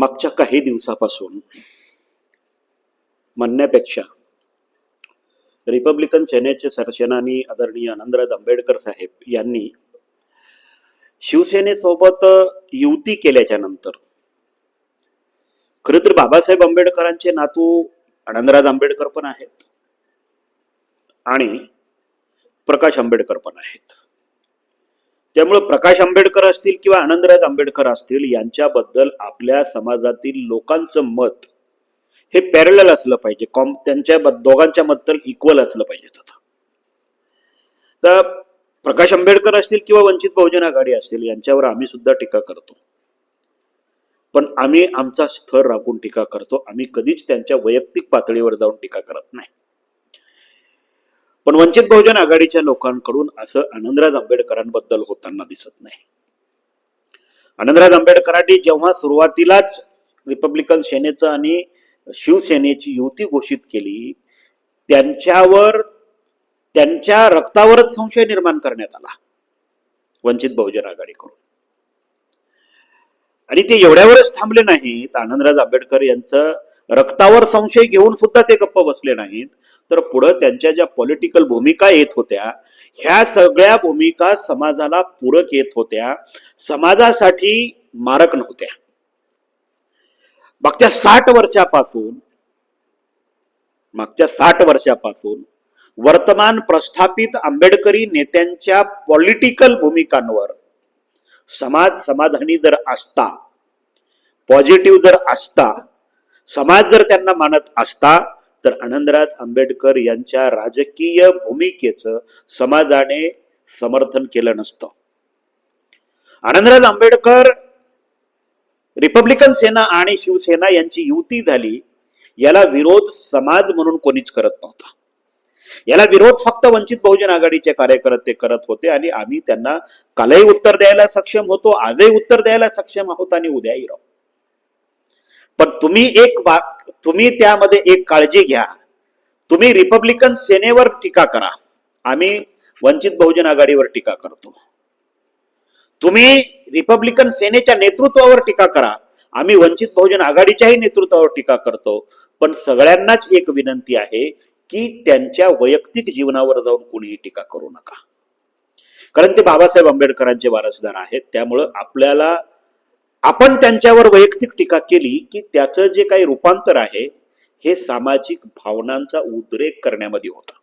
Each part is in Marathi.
मागच्या काही दिवसापासून म्हणण्यापेक्षा रिपब्लिकन सेनेचे सरसेनानी आदरणीय आनंदराज आंबेडकर साहेब यांनी शिवसेनेसोबत युती केल्याच्यानंतर खर तर बाबासाहेब आंबेडकरांचे नातू आनंदराज आंबेडकर पण आहेत आणि प्रकाश आंबेडकर पण आहेत. त्यामुळे प्रकाश आंबेडकर असतील किंवा आनंदराज आंबेडकर असतील यांच्याबद्दल आपल्या समाजातील लोकांचं मत हे पॅरल असलं पाहिजे. कॉम त्यांच्या दोघांच्या बद्दल इक्वल असलं पाहिजे तर प्रकाश आंबेडकर असतील किंवा वंचित बहुजन आघाडी असतील यांच्यावर आम्ही सुद्धा टीका करतो. पण आम्ही आमचा स्तर राखून टीका करतो. आम्ही कधीच त्यांच्या वैयक्तिक पातळीवर जाऊन टीका करत नाही. पण वंचित बहुजन आघाडीच्या लोकांकडून असं आनंदराज आंबेडकरांबद्दल होताना दिसत नाही. आनंदराज आंबेडकरांनी जेव्हा सुरुवातीलाच रिपब्लिकन सेनेचं आणि शिवसेनेची युती घोषित केली त्यांच्यावर त्यांच्या रक्तावरच संशय निर्माण करण्यात आला वंचित बहुजन आघाडीकडून. आणि ते एवढ्यावरच थांबले नाहीत. आनंदराज आंबेडकर यांचं रक्तावर संशय घेऊन सुद्धा ते गप्प बसले नाहीत. तर पुढं त्यांच्या ज्या पॉलिटिकल भूमिका येत होत्या ह्या सगळ्या भूमिका समाजाला पूरक येत होत्या. समाजासाठी मारक नव्हत्या. मागच्या साठ वर्षापासून मागच्या साठ वर्षापासून वर्तमान प्रस्थापित आंबेडकरी नेत्यांच्या पॉलिटिकल भूमिकांवर समाज समाधानी जर असता पॉझिटिव्ह जर असता समाज जर त्यांना मानत असता तर आनंदराज आंबेडकर यांच्या राजकीय भूमिकेचं समाजाने समर्थन केलं नसतं. आनंदराज आंबेडकर रिपब्लिकन सेना आणि शिवसेना यांची युती झाली याला विरोध समाज म्हणून कोणीच करत नव्हता. याला विरोध फक्त वंचित बहुजन आघाडीचे कार्यकर्ते करत होते आणि आम्ही त्यांना कालही उत्तर द्यायला सक्षम होतो आजही उत्तर द्यायला सक्षम आहोत आणि उद्याही राहू. पण तुम्ही एक बा तुम्ही त्यामध्ये एक काळजी घ्या. तुम्ही रिपब्लिकन सेनेवर टीका करा. आम्ही वंचित बहुजन आघाडीवर टीका करतो. तुम्ही रिपब्लिकन सेनेच्या नेतृत्वावर टीका करा. आम्ही वंचित बहुजन आघाडीच्याही नेतृत्वावर टीका करतो. पण सगळ्यांनाच एक विनंती आहे की त्यांच्या वैयक्तिक जीवनावर जाऊन कोणीही टीका करू नका. कारण ते बाबासाहेब आंबेडकरांचे वारसदार आहेत. त्यामुळं आपल्याला आपण त्यांच्यावर वैयक्तिक टीका केली की त्याचं जे काही रूपांतर आहे हे सामाजिक भावनांचा उद्रेक करण्यामध्ये होता.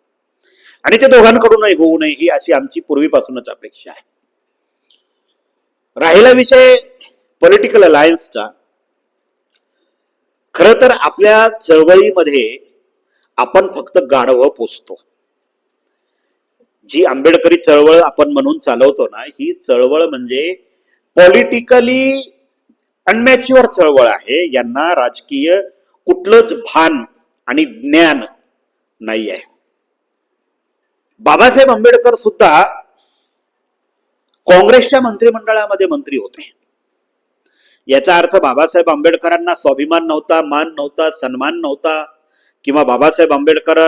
आणि ते दोघांकडूनही होऊ नये ही अशी आमची पूर्वीपासूनच अपेक्षा आहे. राहिला विषय पॉलिटिकल अलायन्सचा खर तर आपल्या चळवळीमध्ये आपण फक्त गाढवं पोचतो जी आंबेडकरी चळवळ आपण म्हणून चालवतो ना ही चळवळ म्हणजे पॉलिटिकली अनमॅच्युअर चळवळ आहे. यांना राजकीय कुठलंच भान आणि ज्ञान नाही आहे बाबासाहेब आंबेडकर सुद्धा काँग्रेसच्या मंत्रिमंडळामध्ये मंत्री होते. याचा अर्थ बाबासाहेब आंबेडकरांना स्वाभिमान नव्हता मान नव्हता सन्मान नव्हता किंवा बाबासाहेब आंबेडकर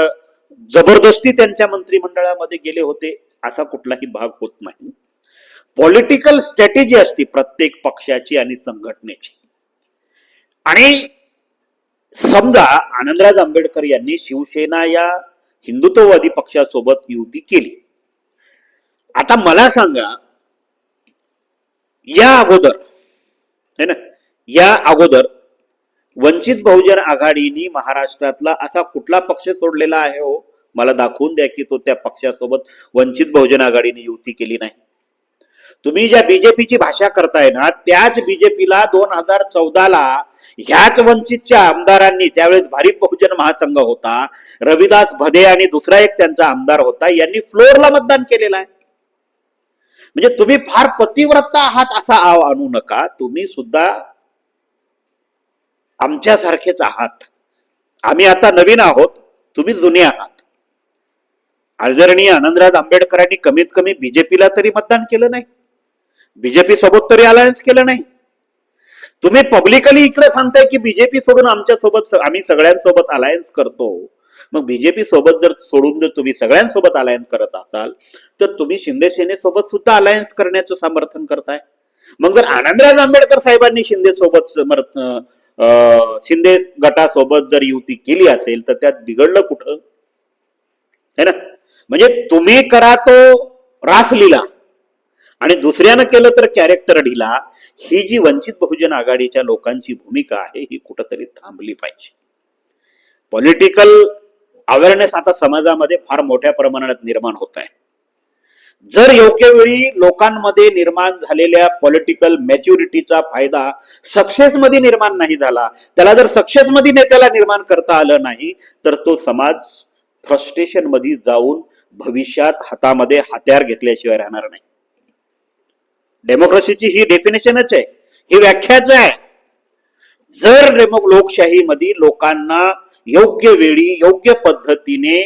जबरदस्ती त्यांच्या मंत्रिमंडळामध्ये गेले होते असा कुठलाही भाग होत नाही. पॉलिटिकल स्ट्रॅटेजी असते प्रत्येक पक्षाची आणि संघटनेची. आणि समजा आनंदराज आंबेडकर यांनी शिवसेना या हिंदुत्ववादी पक्षासोबत युती केली. आता मला सांगा या अगोदर है ना या अगोदर वंचित बहुजन आघाडीने महाराष्ट्रातला असा कुठला पक्ष सोडलेला आहे हो? मला दाखवून द्या की तो त्या पक्षासोबत वंचित बहुजन आघाडीने युती केली नाही. तुम्ही ज्या बीजेपीची भाषा करताय ना त्याच बीजेपीला दोन हजार चौदाला ह्याच वंचितच्या आमदारांनी त्यावेळेस भारिप बहुजन महासंघ होता रविदास भदे आणि दुसरा एक त्यांचा आमदार होता यांनी फ्लोअरला मतदान केलेलं आहे. म्हणजे तुम्ही फार पतिव्रता आहात असा आव आणू नका तुम्ही सुद्धा आमच्यासारखेच आहात. आम्ही आता नवीन आहोत तुम्ही जुने आहात. आदरणीय आनंदराज आंबेडकरांनी कमीत कमी बीजेपीला तरी मतदान केलं नाही. बीजेपी सोबत तरी अलायन्स केलं नाही. तुम्ही पब्लिकली इकडे सांगताय की बीजेपी सोडून आमच्यासोबत आम्ही सगळ्यांसोबत अलायन्स करतो. मग बीजेपी सोबत जर सोडून जर तुम्ही सगळ्यांसोबत अलायन्स करत असाल तर तुम्ही शिंदे सेनेसोबत सुद्धा अलायन्स करण्याचं समर्थन करताय. मग जर आनंदराज आंबेडकर साहेबांनी शिंदे सोबत समर- शिंदे गटासोबत जर युती केली असेल तर त्यात बिघडलं कुठं? है ना? म्हणजे तुम्ही करा तो रासलीला. आणि दुसऱ्यानं केलं तर कॅरेक्टर ढिला. ही जी वंचित बहुजन आघाडीच्या लोकांची भूमिका आहे ही कुठंतरी थांबली पाहिजे. पॉलिटिकल अवेअरनेस आता समाजामध्ये फार मोठ्या प्रमाणात निर्माण होत आहे. जर योग्य वेळी लोकांमध्ये निर्माण झालेल्या पॉलिटिकल मॅच्युरिटीचा फायदा सक्सेसमध्ये निर्माण नाही झाला त्याला जर सक्सेसमध्ये नेत्याला निर्माण करता आलं नाही तर तो समाज फ्रस्ट्रेशनमध्ये जाऊन भविष्यात हातामध्ये हत्यार घेतल्याशिवाय राहणार नाही. डेमोक्रेसीची ही डेफिनेशनच आहे. ही व्याख्याच आहे. जर डेमो लोकशाहीमध्ये लोकांना योग्य वेळी योग्य पद्धतीने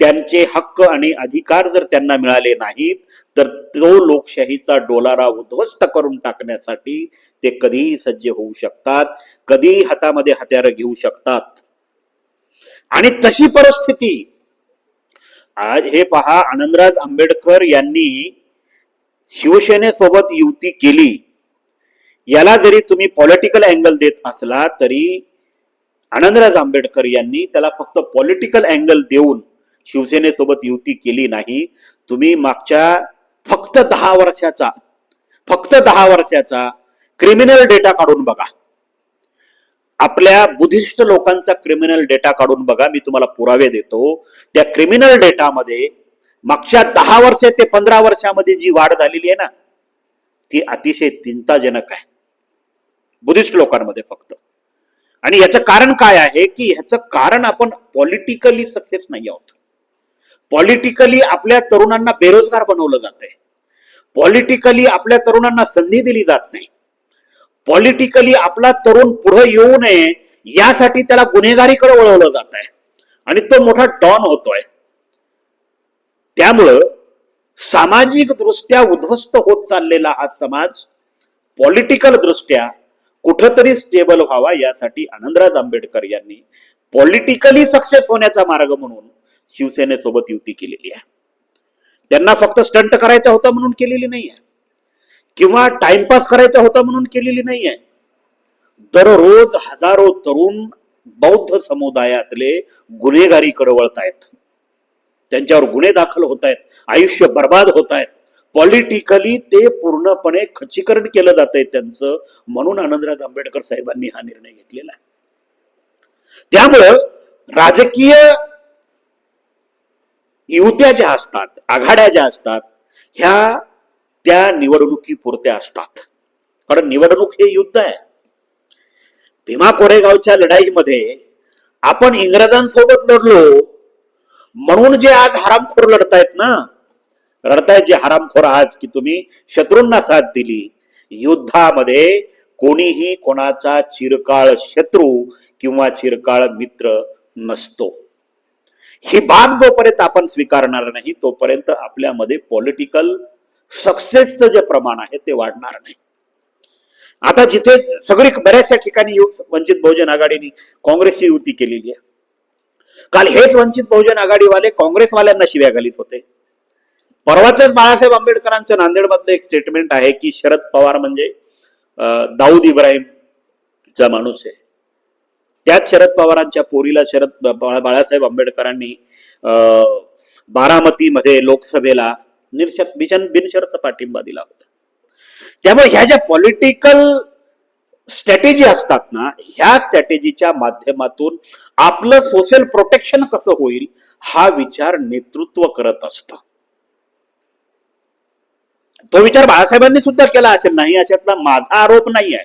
त्यांचे हक्क आणि अधिकार जर त्यांना मिळाले नाहीत तर तो लोकशाहीचा डोलारा उद्ध्वस्त करून टाकण्यासाठी ते कधीही सज्ज होऊ शकतात कधीही हातामध्ये हत्यारं घेऊ शकतात. आणि तशी परिस्थिती आज हे पहा आनंदराज आंबेडकर यांनी शिवसेनेसोबत युती केली याला जरी तुम्ही पॉलिटिकल अँगल देत असला तरी आनंदराज आंबेडकर यांनी त्याला फक्त पॉलिटिकल अँगल देऊन शिवसेनेसोबत युती केली नाही. तुम्ही मागच्या फक्त दहा वर्षाचा फक्त दहा वर्षाचा क्रिमिनल डेटा काढून बघा. आपल्या बुद्धिस्ट लोकांचा क्रिमिनल डेटा काढून बघा. मी तुम्हाला पुरावे देतो. त्या क्रिमिनल डेटामध्ये मागच्या दहा वर्ष ते पंधरा वर्षामध्ये जी वाढ झालेली आहे ना ती अतिशय चिंताजनक आहे. बुद्धिस्ट लोकांमध्ये फक्त. आणि याचं कारण काय आहे की ह्याचं कारण आपण पॉलिटिकली सक्सेस नाही आहोत. पॉलिटिकली आपल्या तरुणांना बेरोजगार बनवलं जात आहे. पॉलिटिकली आपल्या तरुणांना संधी दिली जात नाही. पॉलिटिकली आपला तरुण पुढे येऊ नये यासाठी त्याला गुन्हेगारीकडे वळवलं जात आहे. आणि तो मोठा डॉन होतोय. त्यामुळं सामाजिक दृष्ट्या उद्ध्वस्त होत चाललेला हा समाज पॉलिटिकल दृष्ट्या कुठंतरी स्टेबल व्हावा यासाठी आनंदराज आंबेडकर यांनी पॉलिटिकली सक्सेस होण्याचा मार्ग म्हणून शिवसेनेसोबत युती केलेली आहे. त्यांना फक्त स्टंट करायचा होता म्हणून केलेली नाही आहे किंवा टाइमपास करायचा होता म्हणून केलेली नाही आहे दररोज हजारो तरुण बौद्ध समुदायातले गुन्हेगारीकडे वळतायत त्यांच्यावर गुन्हे दाखल होत आहेत आयुष्य बर्बाद होत आहेत पॉलिटिकली ते पूर्णपणे खचीकरण केलं जात आहे त्यांचं म्हणून आनंदराज आंबेडकर साहेबांनी हा निर्णय घेतलेला आहे. त्यामुळं राजकीय युत्या ज्या असतात आघाड्या ज्या असतात ह्या त्या निवडणुकीपुरत्या असतात. कारण निवडणूक हे युद्ध आहे. भीमा कोरेगावच्या लढाईमध्ये आपण इंग्रजांसोबत लढलो म्हणून जे आज हरामखोर लढतायत ना लढतायत जे हरामखोर आज की तुम्ही शत्रूंना साथ दिली. युद्धामध्ये कोणीही कोणाचा चिरकाळ शत्रू किंवा चिरकाळ मित्र नसतो. ही बाब जोपर्यंत आपण स्वीकारणार नाही तोपर्यंत आपल्यामध्ये पॉलिटिकल सक्सेसचं जे प्रमाण आहे ते वाढणार नाही. आता जिथे सगळी बऱ्याचशा ठिकाणी वंचित बहुजन आघाडीने काँग्रेसची युती केलेली आहे. काल हेच वंचित बहुजन आघाडीवाले काँग्रेसवाल्यांना शिव्या घालीत होते. परवाच बाळासाहेब आंबेडकरांचं नांदेडमधलं एक स्टेटमेंट आहे की शरद पवार म्हणजे दाऊद इब्राहिमचा माणूस आहे. त्याच शरद पवारांच्या पोरीला शरद बाळा- बाळासाहेब आंबेडकरांनी अं, बारामतीमध्ये लोकसभेला निर्शत बिशन बिनशर्त पाठिंबा दिला होता. त्यामुळे ह्या ज्या पॉलिटिकल स्ट्रॅटेजी असतात ना ह्या स्ट्रॅटेजीच्या माध्यमातून आपलं सोशल प्रोटेक्शन कसं होईल हा विचार नेतृत्व करत असत. तो विचार बाळासाहेबांनी सुद्धा केला असेल नाही याच्यातला माझा आरोप नाही आहे.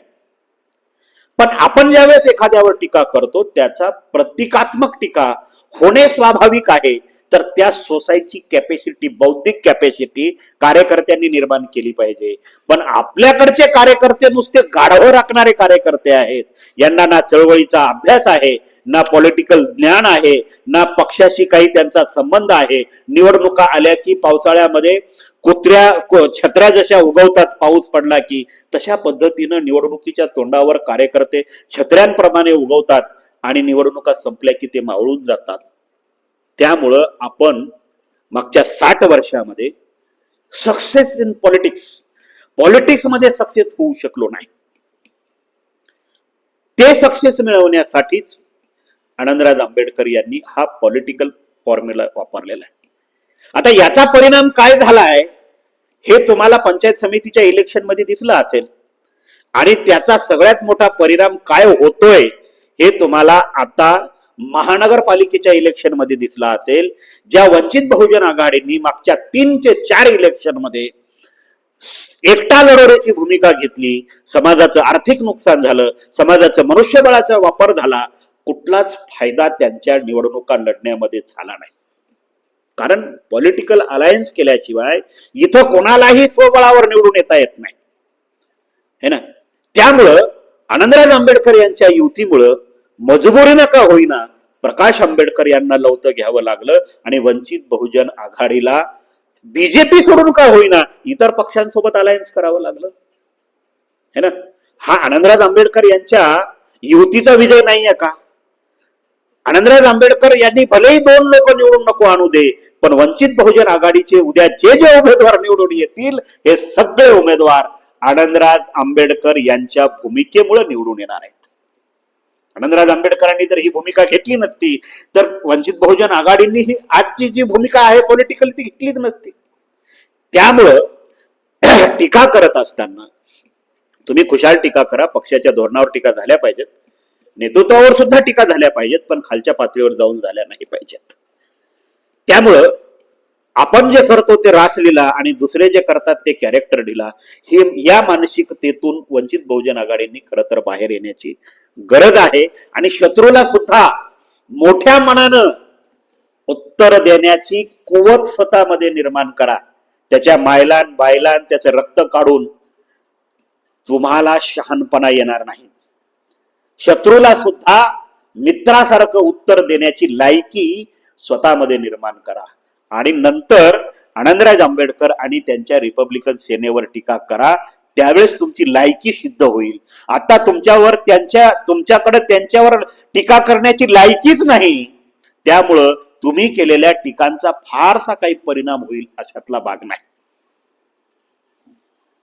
पण आपण ज्यावेळेस एखाद्यावर टीका करतो त्याचा प्रतिकात्मक टीका होणे स्वाभाविक आहे. तर त्या सोसायटीची कॅपॅसिटी बौद्धिक कॅपॅसिटी कार्यकर्त्यांनी निर्माण केली पाहिजे. पण आपल्याकडचे कार्यकर्ते नुसते गाढवं राखणारे कार्यकर्ते आहेत. यांना ना चळवळीचा अभ्यास आहे ना पॉलिटिकल ज्ञान आहे ना पक्षाशी काही त्यांचा संबंध आहे. निवडणुका आल्या की पावसाळ्यामध्ये कुत्र्या छत्र्या जशा उगवतात पाऊस पडला की तशा पद्धतीनं निवडणुकीच्या तोंडावर कार्यकर्ते छत्र्यांप्रमाणे उगवतात आणि निवडणुका संपल्या की ते मावळून जातात. त्यामुळं आपण मागच्या साठ वर्षामध्ये सक्सेस इन पॉलिटिक्स पॉलिटिक्समध्ये सक्सेस होऊ शकलो नाही. ते सक्सेस मिळवण्यासाठीच आनंदराज आंबेडकर यांनी हा पॉलिटिकल फॉर्म्युला वापरलेला आहे. आता याचा परिणाम काय झालाय हे तुम्हाला पंचायत समितीच्या इलेक्शनमध्ये दिसलं असेल. आणि त्याचा सगळ्यात मोठा परिणाम काय होतोय हे तुम्हाला आता महानगरपालिकेच्या इलेक्शनमध्ये दिसला असेल. ज्या वंचित बहुजन आघाडींनी मागच्या तीन ते चार इलेक्शनमध्ये एकटा लढवण्याची भूमिका घेतली. समाजाचं आर्थिक नुकसान झालं. समाजाचं मनुष्यबळाचा वापर झाला. कुठलाच फायदा त्यांच्या निवडणुका लढण्यामध्ये झाला नाही. कारण पॉलिटिकल अलायन्स केल्याशिवाय इथं कोणालाही स्वबळावर निवडून येता येत नाही. है ना? त्यामुळं आनंदराज आंबेडकर यांच्या युतीमुळं मजबुरीनं का होईना. प्रकाश आंबेडकर यांना लवतं घ्यावं लागलं आणि वंचित बहुजन आघाडीला बीजेपी सोडून का होईना? इतर पक्षांसोबत अलायन्स करावं लागलं. है ना? हा आनंदराज आंबेडकर यांच्या युतीचा विजय नाहीये का? आनंदराज आंबेडकर यांनी भलेही दोन लोक निवडून नको आणू दे पण वंचित बहुजन आघाडीचे उद्या जे जे उमेदवार निवडून येतील हे सगळे उमेदवार आनंदराज आंबेडकर यांच्या भूमिकेमुळे निवडून येणार आहेत. आनंदराज आंबेडकरांनी जर ही भूमिका घेतली नसती तर वंचित बहुजन आघाडींनी ही आजची जी भूमिका आहे पॉलिटिकली ती घेतलीच नसती. त्यामुळं टीका करत असताना तुम्ही खुशाल टीका करा पक्षाच्या धोरणावर टीका झाल्या पाहिजेत. नेतृत्वावर सुद्धा टीका झाल्या पाहिजेत पण खालच्या पातळीवर जाऊन झाल्या नाही पाहिजेत. त्यामुळं आपण जे करतो ते रासलीला आणि दुसरे जे करतात ते कॅरेक्टर डिला हे या मानसिकतेतून वंचित बहुजन आघाडींनी खरं तर बाहेर येण्याची गरज आहे आणि शत्रूला सुद्धा मोठ्या मनानं उत्तर देण्याची कुवत स्वतःमध्ये निर्माण करा. त्याच्या मायलान बायलान त्याचं रक्त काढून तुम्हाला शहाणपणा येणार नाही. शत्रूला सुद्धा मित्रासारखं उत्तर देण्याची लायकी स्वतःमध्ये निर्माण करा. आणि नंतर आनंदराज आंबेडकर आणि त्यांच्या रिपब्लिकन सेनेवर टीका करा. त्यावेळेस तुमची लायकी सिद्ध होईल. आता तुमच्यावर त्यांच्या तुमच्याकडे त्यांच्यावर टीका करण्याची लायकीच नाही. त्यामुळं तुम्ही केलेल्या टीकांचा फारसा काही परिणाम होईल अशातला भाग नाही.